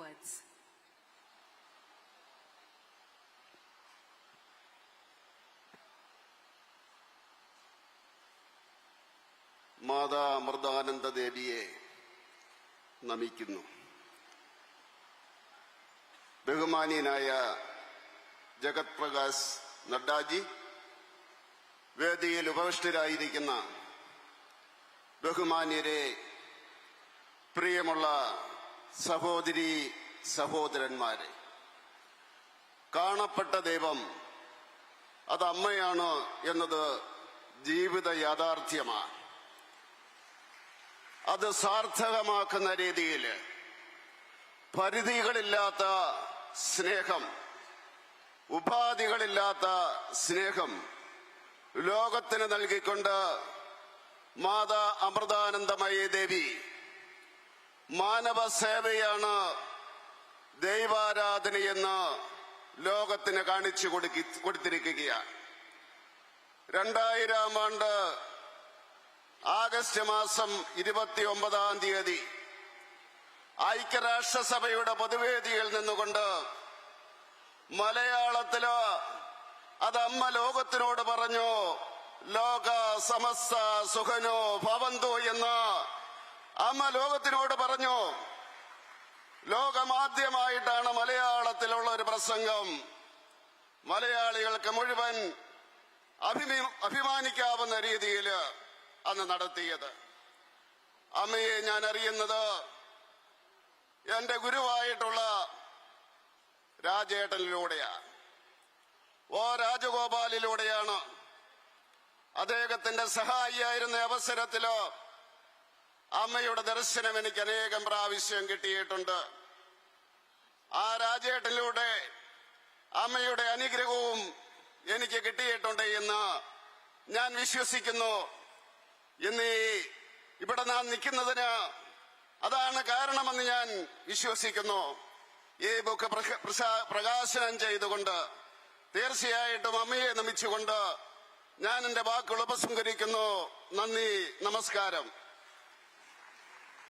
words. മാതാ അമൃതാനന്ദ ദേവിയെ നമിക്കുന്നു ബഹുമാനീയനായ ജഗത് പ്രകാശ് നഡ്ഡാജി വേദിയിൽ ഉപവിഷ്ടരായിരിക്കുന്ന ബഹുമാന്യരെ പ്രിയമുള്ള സഹോദരി സഹോദരന്മാരെ കാണപ്പെട്ട ദൈവം അത് അമ്മയാണ് എന്നത് ജീവിത യാഥാർത്ഥ്യമാണ്. അത് സാർത്ഥകമാക്കുന്ന രീതിയിൽ പരിധികളില്ലാത്ത സ്നേഹം ഉപാധികളില്ലാത്ത സ്നേഹം ലോകത്തിന് നൽകിക്കൊണ്ട് മാതാ അമൃതാനന്ദമയ ദേവി മാനവ സേവയാണ് ദൈവാരാധനയെന്ന് ലോകത്തിന് കാണിച്ചു കൊടുത്തിരിക്കുകയാണ്. രണ്ടായിരം ആണ്ട് ആഗസ്റ്റ് മാസം ഇരുപത്തി ഒമ്പതാം തീയതി ഐക്യരാഷ്ട്രസഭയുടെ പൊതുവേദിയിൽ നിന്നുകൊണ്ട് മലയാളത്തിൽ അത് അമ്മ ലോകത്തിനോട് പറഞ്ഞു ലോക സമസ്ത സുഖനോ ഭവന്തു എന്ന് അമ്മ ലോകത്തിനോട് പറഞ്ഞു ലോകമാദ്യമായിട്ടാണ് മലയാളത്തിലുള്ള ഒരു പ്രസംഗം. മലയാളികൾക്ക് മുഴുവൻ അഭിമി അഭിമാനിക്കാവുന്ന രീതിയിൽ അന്ന് നടത്തിയത്. അമ്മയെ ഞാൻ അറിയുന്നത് എന്റെ ഗുരുവായിട്ടുള്ള രാജേട്ടനിലൂടെയാണ്. ഓ രാജഗോപാലിലൂടെയാണ്. അദ്ദേഹത്തിന്റെ സഹായിയായിരുന്ന അവസരത്തിലോ അമ്മയുടെ ദർശനം എനിക്ക് അനേകം പ്രാവശ്യം കിട്ടിയിട്ടുണ്ട്. ആ രാജേട്ടിലൂടെ അമ്മയുടെ അനുഗ്രഹവും എനിക്ക് കിട്ടിയിട്ടുണ്ട് എന്ന് ഞാൻ വിശ്വസിക്കുന്നു. ഇന്ന് ഇവിടെ നാം നിൽക്കുന്നതിന് അതാണ് കാരണമെന്ന് ഞാൻ വിശ്വസിക്കുന്നു. ഈ ബുക്ക് പ്രകാശനം ചെയ്തുകൊണ്ട് തീർച്ചയായിട്ടും അമ്മയെ നമിച്ചുകൊണ്ട് ഞാൻ എന്റെ വാക്കുകൾ ഉപസംഹരിക്കുന്നു. നന്ദി നമസ്കാരം.